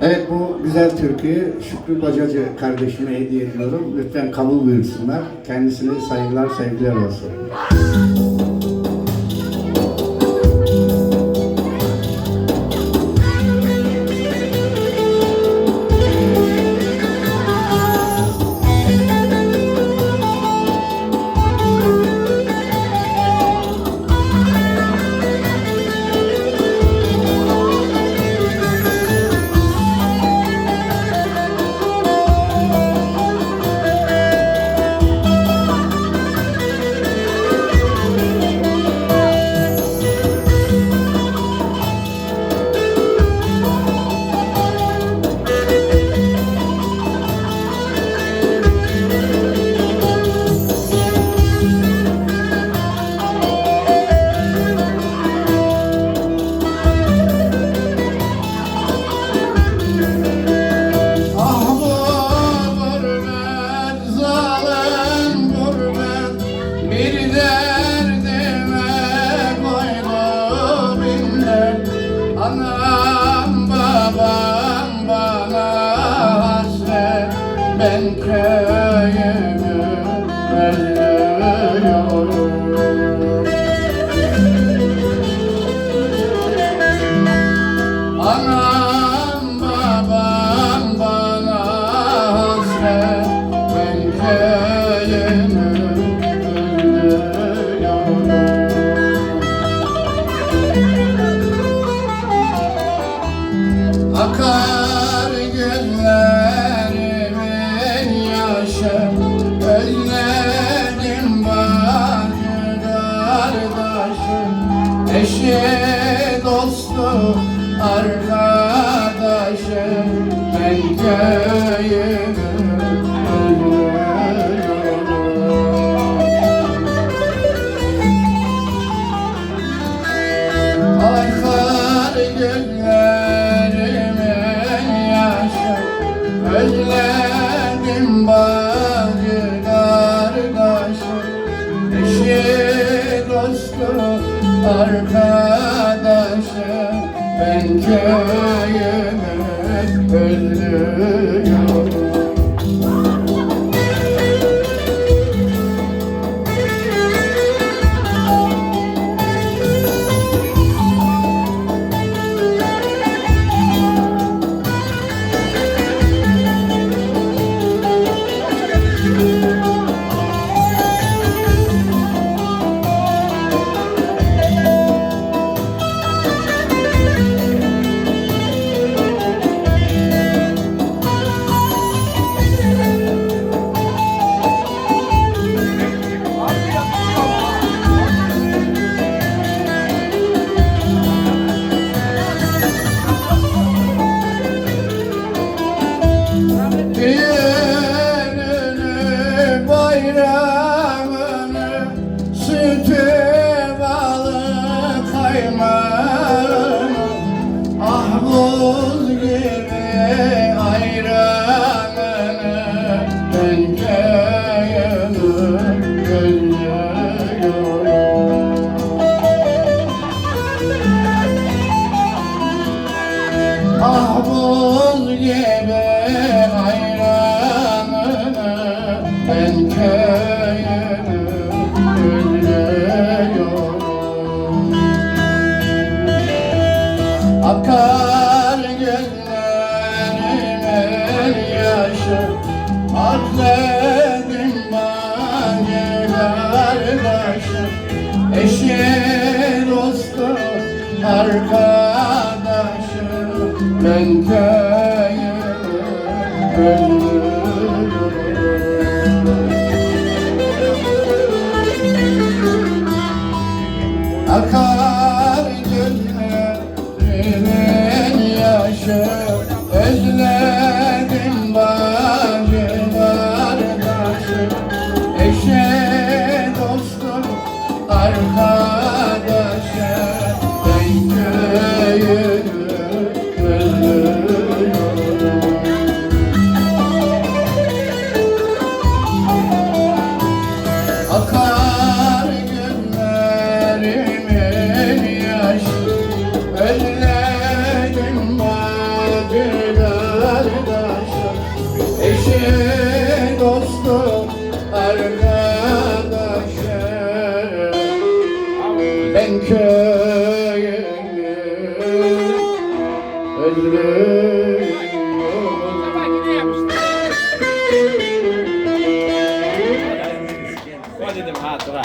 Evet bu güzel türküyü Şükrü Bacacı kardeşime hediye ediyorum. Lütfen kabul buyursunlar. Kendisine saygılar, sevgiler olsun. Amen. Eşi dostu arkadaşım Ben köyümü Aykar gözlerimin yaşı Özledim bacı kardeşim. Eşi dostu arkadaşım. Ben köyümü özlüyorum Ah buz gibi ayranını Ben köyümü özlüyorum Akar gözlerimin yaşı Özledim bacı kardeşim Eşi dostu arkadaşım Köyümü özlüyorum Akar dostum arkadaşım Ben köyümü öldürüyorum Hadi dedim hatıra